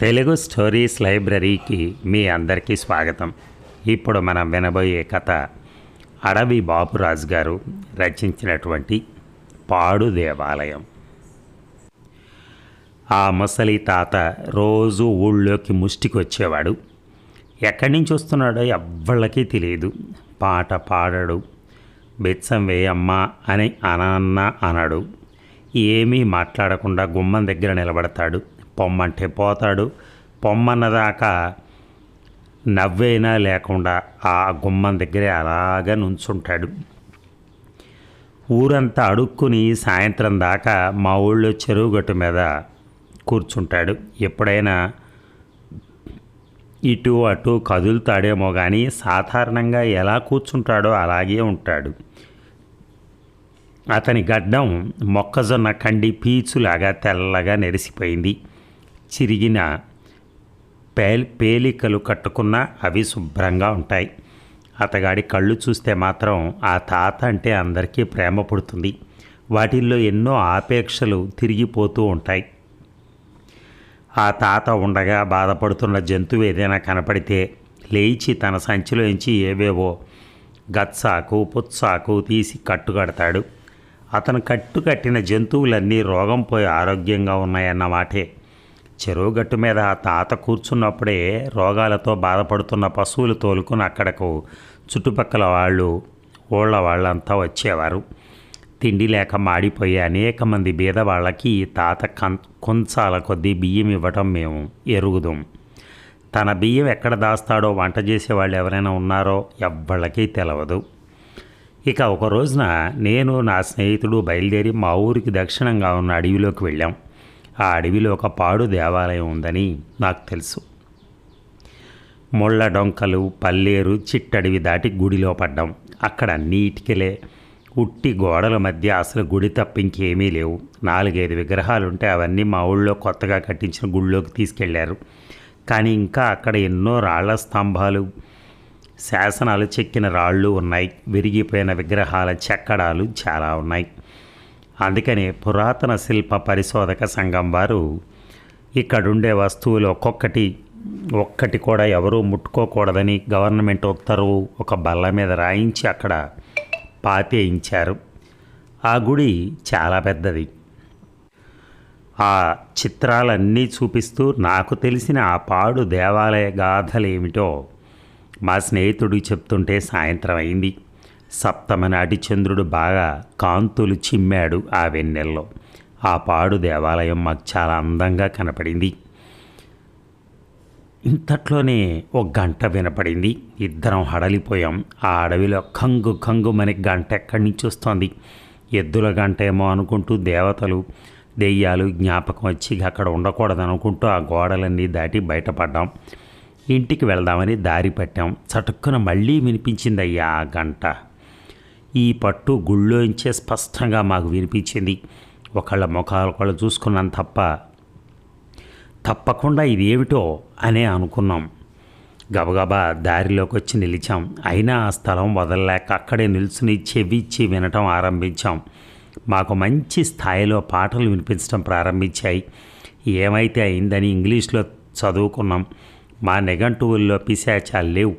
Telugu stories లైబ్రరీకి మీ అందరికీ స్వాగతం. ఇప్పుడు మనం వినబోయే కథ అడవి బాపురాజు గారు రచించినటువంటి పాడు దేవాలయం. ఆ ముసలి తాత రోజు ఊళ్ళోకి ముష్టికొచ్చేవాడు. ఎక్కడి నుంచి వస్తున్నాడో ఎవ్వళ్ళకి తెలియదు. పాట పాడడు. బెచ్చం వేయమ్మా అని అనన్న అనడు. ఏమీ మాట్లాడకుండా గుమ్మం దగ్గర నిలబడతాడు. పొమ్మంటే పోతాడు. పొమ్మన్నదాకా నవ్వైనా లేకుండా ఆ గుమ్మం దగ్గరే అలాగా నుంచుంటాడు. ఊరంతా అడుక్కుని సాయంత్రం దాకా మా ఊళ్ళో చెరువు గట్టు మీద కూర్చుంటాడు. ఎప్పుడైనా ఇటు అటు కదులుతాడేమో కానీ సాధారణంగా ఎలా కూర్చుంటాడో అలాగే ఉంటాడు. అతని గడ్డం మొక్కజొన్న కండి పీచులాగా తెల్లగా నెరిసిపోయింది. చిరిగిన పేల్ పేలికలు కట్టుకున్న అవి శుభ్రంగా ఉంటాయి. అతగాడి కళ్ళు చూస్తే మాత్రం ఆ తాత అంటే అందరికీ ప్రేమ పుడుతుంది. వాటిల్లో ఎన్నో ఆపేక్షలు తిరిగిపోతూ ఉంటాయి. ఆ తాత ఉండగా బాధపడుతున్న జంతువు ఏదైనా కనపడితే లేచి తన సంచిలోంచి ఏవేవో గత్సాకు పుత్సాకు తీసి కట్టుకడతాడు. అతను కట్టు కట్టిన జంతువులన్నీ రోగం పోయి ఆరోగ్యంగా ఉన్నాయన్నమాటే చెరువు గట్టు మీద తాత కూర్చున్నప్పుడే రోగాలతో బాధపడుతున్న పశువులు తోలుకుని అక్కడకు చుట్టుపక్కల వాళ్ళు ఊళ్ళ వాళ్ళంతా వచ్చేవారు. తిండి లేక మాడిపోయే అనేక మంది బీద వాళ్ళకి తాత కం కొంచాల కొద్దీ బియ్యం ఇవ్వటం మేము ఎరుగుదాం. తన బియ్యం ఎక్కడ దాస్తాడో వంట చేసేవాళ్ళు ఎవరైనా ఉన్నారో ఎవ్వళ్ళకి తెలవదు. ఇక ఒక రోజున నేను నా స్నేహితుడు బయలుదేరి మా ఊరికి దక్షిణంగా ఉన్న అడవిలోకి వెళ్ళాం. ఆ అడవిలో ఒక పాడు దేవాలయం ఉందని నాకు తెలుసు. ముళ్ళ డొంకలు పల్లేరు చిట్టడివి దాటి గుడిలో పడ్డాం. అక్కడ నీటికెలే ఉట్టి గోడల మధ్య అసలు గుడి తప్ప ఇంకేమీ లేవు. నాలుగైదు విగ్రహాలుంటే అవన్నీ మా ఊళ్ళో కొత్తగా కట్టించిన గుళ్ళోకి తీసుకెళ్ళారు. కానీ ఇంకా అక్కడ ఎన్నో రాళ్ళ స్తంభాలు శాసనాలు చెక్కిన రాళ్ళు ఉన్నాయి. విరిగిపోయిన విగ్రహాల చెక్కడాలు చాలా ఉన్నాయి. అందుకని పురాతన శిల్ప పరిశోధక సంఘం వారు ఇక్కడుండే వస్తువులు ఒక్కొక్కటి ఒక్కటి కూడా ఎవరూ ముట్టుకోకూడదని గవర్నమెంట్ ఉత్తర్వు ఒక బల్ల మీద రాయించి అక్కడ పాతేయించారు. ఆ గుడి చాలా పెద్దది. ఆ చిత్రాలన్నీ చూపిస్తూ నాకు తెలిసిన ఆ పాడు దేవాలయ గాథలేమిటో మా స్నేహితుడికి చెప్తుంటే సాయంత్రం అయింది. సప్తమ చంద్రుడు బాగా కాంతులు చిమ్మాడు ఆ వెన్నెల్లో. ఆ పాడు దేవాలయం మాకు చాలా అందంగా కనపడింది. ఇంతట్లోనే ఒక గంట వినపడింది. ఇద్దరం హడలిపోయాం. ఆ అడవిలో కంగు కంగు మనకి గంట ఎక్కడి నుంచి వస్తోంది? ఎద్దుల గంట ఏమో అనుకుంటూ దేవతలు దెయ్యాలు జ్ఞాపకం వచ్చి అక్కడ ఉండకూడదు అనుకుంటూ ఆ గోడలన్నీ దాటి బయటపడ్డాం. ఇంటికి వెళ్దామని దారి పట్టాం. చటుక్కున మళ్ళీ వినిపించింది అయ్యా ఆ గంట. ఈ పట్టు గుళ్ళోంచే స్పష్టంగా మాకు వినిపించింది. ఒకళ్ళ ముఖాలు ఒకళ్ళు చూసుకున్నాం తప్ప. తప్పకుండా ఇది ఏమిటో అనే అనుకున్నాం. గబగబా దారిలోకి వచ్చి నిలిచాం. అయినా ఆ స్థలం వదలలేక అక్కడే నిల్చుని చెవిచ్చి వినటం ఆరంభించాం. మాకు మంచి స్థాయిలో పాటలు వినిపించడం ప్రారంభించాయి. ఏమైతే అయిందని ఇంగ్లీష్లో చదువుకున్నాం. మా నిఘంటువుల్లో పిశాచాలు లేవు.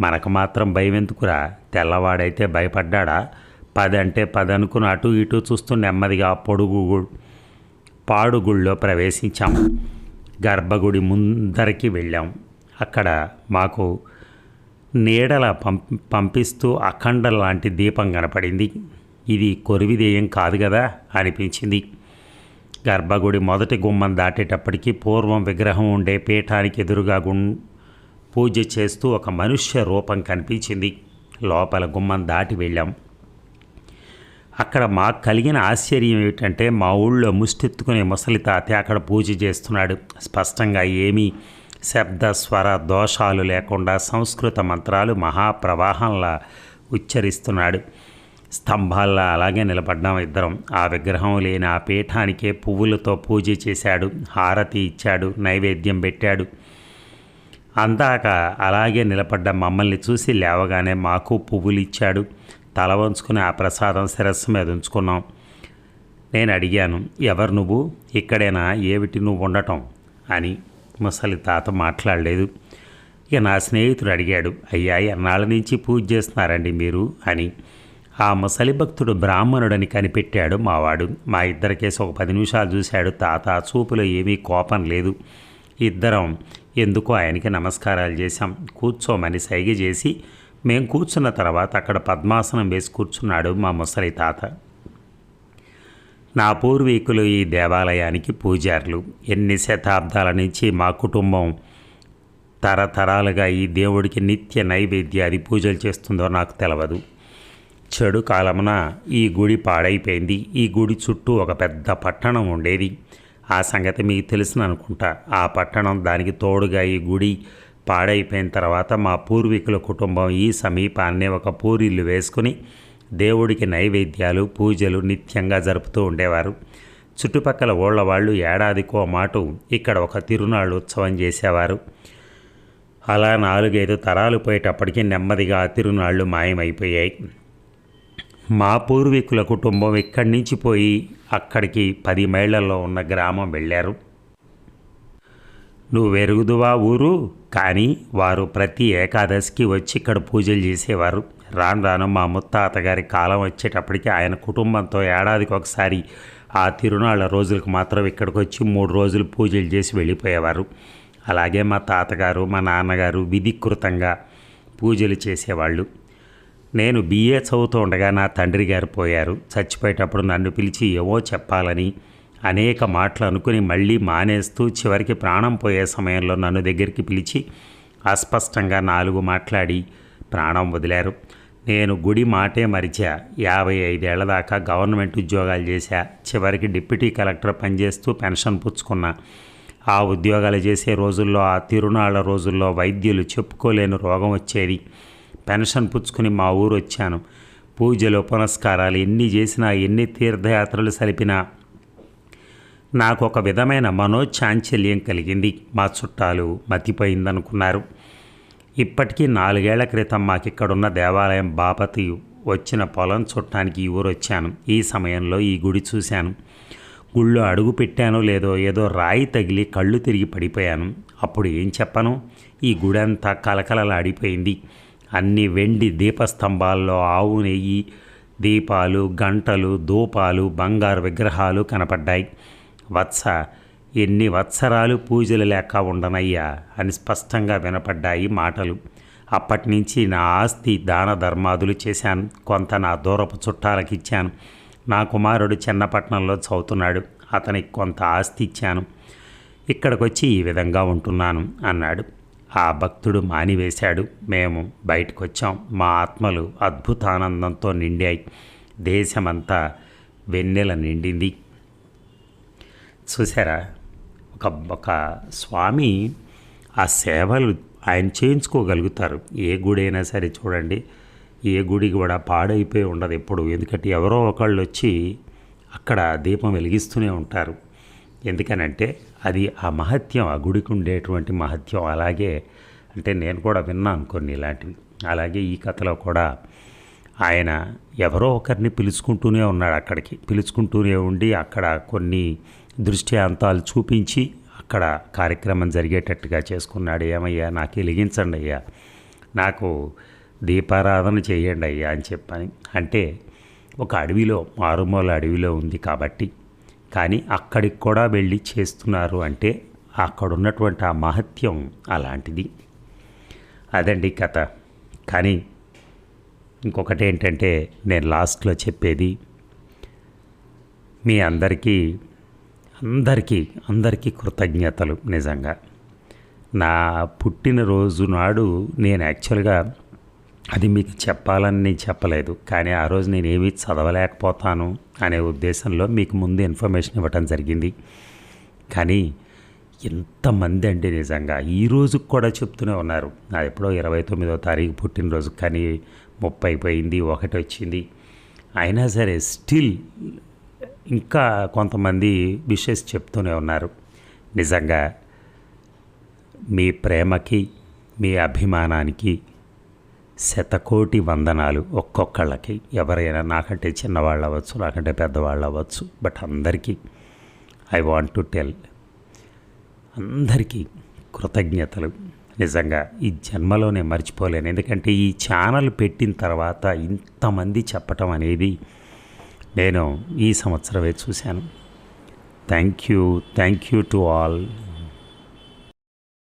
మనకు మాత్రం భయం ఎందుకురా తెల్లవాడైతే భయపడ్డాడా? పదంటే పదనుకుని అటు ఇటు చూస్తూ నెమ్మదిగా పొడుగు పాడుగుళ్ళో ప్రవేశించాం. గర్భగుడి ముందరికి వెళ్ళాం. అక్కడ మాకు నీడల పం పంపిస్తూ అఖండ లాంటి దీపం కనపడింది. ఇది కొరివిదేయం కాదు కదా అనిపించింది. గర్భగుడి మొదటి గుమ్మం దాటేటప్పటికి పూర్వం విగ్రహం ఉండే పీఠానికి ఎదురుగా గుం పూజ చేస్తూ ఒక మనుష్య రూపం కనిపించింది. లోపల గుమ్మం దాటి వెళ్ళాం. అక్కడ మాకు కలిగిన ఆశ్చర్యం ఏమిటంటే మా ఊళ్ళో ముష్టెత్తుకునే ముసలి తాత అక్కడ పూజ చేస్తున్నాడు. స్పష్టంగా ఏమీ శబ్ద స్వర దోషాలు లేకుండా సంస్కృత మంత్రాలు మహాప్రవాహంలా ఉచ్చరిస్తున్నాడు. స్తంభాల్లా అలాగే నిలబడ్డాం ఇద్దరం. ఆ విగ్రహం లేని ఆ పీఠానికే పువ్వులతో పూజ చేశాడు. హారతి ఇచ్చాడు. నైవేద్యం పెట్టాడు. అందాక అలాగే నిలబడ్డ మమ్మల్ని చూసి లేవగానే మాకు పువ్వులు ఇచ్చాడు తల వంచుకుని ఆ ప్రసాదం శిరస్సు మీద ఉంచుకున్నాం. నేను అడిగాను ఎవరు నువ్వు? ఇక్కడైనా? ఏమిటి నువ్వు ఉండటం? అని. ముసలి తాత మాట్లాడలేదు. ఇక నా స్నేహితుడు అడిగాడు అయ్యా ఎన్నాళ్ళ నుంచి పూజ చేస్తున్నారండి మీరు? అని. ఆ ముసలి భక్తుడు బ్రాహ్మణుడని కనిపెట్టాడు మావాడు. మా ఇద్దరికేసి ఒక పది నిమిషాలు చూశాడు. తాత చూపులో ఏమీ కోపం లేదు. ఇద్దరం. ఎందుకో ఆయనకి నమస్కారాలు చేశాం. కూర్చోమని సైగ చేసి మేం కూర్చున్న తర్వాత అక్కడ పద్మాసనం వేసి కూర్చున్నాడు మా ముసలి తాత. నా పూర్వీకులు ఈ దేవాలయానికి పూజారులు. ఎన్ని శతాబ్దాల నుంచి మా కుటుంబం తరతరాలుగా ఈ దేవుడికి నిత్య నైవేద్యాది పూజలు చేస్తుందో నాకు తెలవదు. చెడు కాలమున ఈ గుడి పాడైపోయింది. ఈ గుడి చుట్టూ ఒక పెద్ద పట్టణం ఉండేది. ఆ సంగతి మీకు తెలిసిన అనుకుంటా ఆ పట్టణం దానికి తోడుగా ఈ గుడి పాడైపోయిన తర్వాత మా పూర్వీకుల కుటుంబం ఈ సమీపాన్నే ఒక పూరిల్లు వేసుకుని దేవుడికి నైవేద్యాలు పూజలు నిత్యంగా జరుపుతూ ఉండేవారు. చుట్టుపక్కల ఊళ్ళ వాళ్ళు ఏడాదికో మాటు ఇక్కడ ఒక తిరునాళ్ళు ఉత్సవం చేసేవారు. అలా నాలుగైదు తరాలు పోయేటప్పటికి నెమ్మదిగా ఆ తిరునాళ్ళు మాయమైపోయాయి. మా పూర్వీకుల కుటుంబం ఇక్కడి నుంచి పోయి అక్కడికి పది మైళ్ళల్లో ఉన్న గ్రామం వెళ్ళారు. నువ్వు వెరుగుదువా ఊరు? కానీ వారు ప్రతి ఏకాదశికి వచ్చి ఇక్కడ పూజలు చేసేవారు. రాను రాను మా ముత్తాతగారి కాలం వచ్చేటప్పటికి ఆయన కుటుంబంతో ఏడాదికి ఒకసారి ఆ తిరునాళ్ళ రోజులకు మాత్రం ఇక్కడికి వచ్చి మూడు రోజులు పూజలు చేసి వెళ్ళిపోయేవారు. అలాగే మా తాతగారు మా నాన్నగారు విధికృతంగా పూజలు చేసేవాళ్ళు. నేను బీఏ చదువుతూ ఉండగా నా తండ్రి గారు పోయారు. చచ్చిపోయేటప్పుడు నన్ను పిలిచి ఏవో చెప్పాలని అనేక మాటలు అనుకుని మళ్ళీ మానేస్తూ చివరికి ప్రాణం పోయే సమయంలో నన్ను దగ్గరికి పిలిచి అస్పష్టంగా నాలుగు మాట్లాడి ప్రాణం వదిలారు. నేను గుడి మాటే మరిచా. యాభై ఐదేళ్ళ దాకా గవర్నమెంట్ ఉద్యోగాలు చేశా. చివరికి డిప్యూటీ కలెక్టర్ పనిచేస్తూ పెన్షన్ పుచ్చుకున్నా. ఆ ఉద్యోగాలు చేసే రోజుల్లో ఆ తిరునాళ్ళ రోజుల్లో వైద్యులు చెప్పుకోలేని రోగం వచ్చేది. పెన్షన్ పుచ్చుకుని మా ఊరు వచ్చాను. పూజలు పునస్కారాలు ఎన్ని చేసినా ఎన్ని తీర్థయాత్రలు సలిపినా నాకు ఒక విధమైన మనోచాంచల్యం కలిగింది. మా చుట్టాలు మతిపోయిందనుకున్నారు. ఇప్పటికీ నాలుగేళ్ళ క్రితం మాకిక్కడున్న దేవాలయం బాపతి వచ్చిన పొలం చుట్టానికి ఈ ఊరు వచ్చాను. ఈ సమయంలో ఈ గుడి చూశాను. గుళ్ళో అడుగు పెట్టానో లేదో ఏదో రాయి తగిలి కళ్ళు తిరిగి పడిపోయాను. అప్పుడు ఏం చెప్పను? ఈ గుడి అంతా కలకలలాడిపోయింది అన్ని వెండి దీపస్తంభాల్లో ఆవు నెయ్యి దీపాలు గంటలు ధూపాలు బంగారు విగ్రహాలు కనపడ్డాయి. వత్స ఎన్ని వత్సరాలు పూజలు లేక ఉండనయ్యా అని స్పష్టంగా వినపడ్డాయి మాటలు. అప్పటి నుంచి నా ఆస్తి దాన ధర్మాదులు చేశాను. కొంత నా దూరపు చుట్టాలకు ఇచ్చాను నా కుమారుడు చిన్నపట్నంలో చదువుతున్నాడు. అతనికి కొంత ఆస్తి ఇచ్చాను. ఇక్కడికొచ్చి ఈ విధంగా ఉంటున్నాను అన్నాడు. ఆ భక్తుడు మానివేశాడు. మేము బయటకొచ్చాం. మా ఆత్మలు అద్భుతానందంతో నిండాయి. దేశమంతా వెన్నెల నిండింది. చూసారా ఒక ఒక స్వామి ఆ సేవలు ఆయన చేయించుకోగలుగుతారు. ఏ గుడి అయినా సరే చూడండి. ఏ గుడి కూడా పాడైపోయి ఉండదు ఎప్పుడు. ఎందుకంటే ఎవరో ఒకళ్ళు వచ్చి అక్కడ దీపం వెలిగిస్తూనే ఉంటారు. ఎందుకనంటే అది ఆ మహత్యం ఆ గుడికి ఉండేటువంటి మహత్యం. అలాగే అంటే నేను కూడా విన్నాను కొన్ని ఇలాంటివి. అలాగే ఈ కథలో కూడా ఆయన ఎవరో ఒకరిని పిలుచుకుంటూనే ఉన్నాడు అక్కడికి. పిలుచుకుంటూనే ఉండి అక్కడ కొన్ని దృష్టాంతాలు చూపించి అక్కడ కార్యక్రమం జరిగేటట్టుగా చేసుకున్నాడు. ఏమయ్యా నాకు వెలిగించండి అయ్యా. నాకు దీపారాధన చేయండి అయ్యా అని చెప్పని. అంటే ఒక అడవిలో మారుమూల అడవిలో ఉంది కాబట్టి కానీ అక్కడికి కూడా వెళ్ళి చేస్తున్నారు అంటే అక్కడ ఉన్నటువంటి ఆ మహత్యం అలాంటిది. అదండి కథ. కానీ ఇంకొకటి ఏంటంటే నేను లాస్ట్లో చెప్పేది మీ అందరికీ అందరికీ అందరికీ కృతజ్ఞతలు నిజంగా. నా పుట్టినరోజు నాడు నేను యాక్చువల్గా అది మీకు చెప్పాలని నేను చెప్పలేదు. కానీ ఆ రోజు నేను ఏమీ చదవలేకపోతాను అనే ఉద్దేశంలో మీకు ముందు ఇన్ఫర్మేషన్ ఇవ్వటం జరిగింది. కానీ ఎంతమంది అండి నిజంగా ఈ రోజుకి కూడా చెప్తూనే ఉన్నారు. నా ఎప్పుడో ఇరవై తొమ్మిదో తారీఖు పుట్టినరోజు కానీ ముప్పై పోయింది ఒకటి వచ్చింది. అయినా సరే స్టిల్ ఇంకా కొంతమంది విషెస్ చెప్తూనే ఉన్నారు. నిజంగా మీ ప్రేమకి మీ అభిమానానికి శతకోటి వందనాలు ఒక్కొక్కళ్ళకి. ఎవరైనా నాకంటే చిన్నవాళ్ళు అవ్వచ్చు నాకంటే పెద్దవాళ్ళు అవ్వచ్చు బట్ అందరికీ ఐ వాంట్ టు టెల్ అందరికీ కృతజ్ఞతలు. నిజంగా ఈ జన్మలోనే మర్చిపోలేను. ఎందుకంటే ఈ ఛానల్ పెట్టిన తర్వాత ఇంతమంది చెప్పటం అనేది నేను ఈ సంవత్సరమే చూశాను. Thank you thank you to all.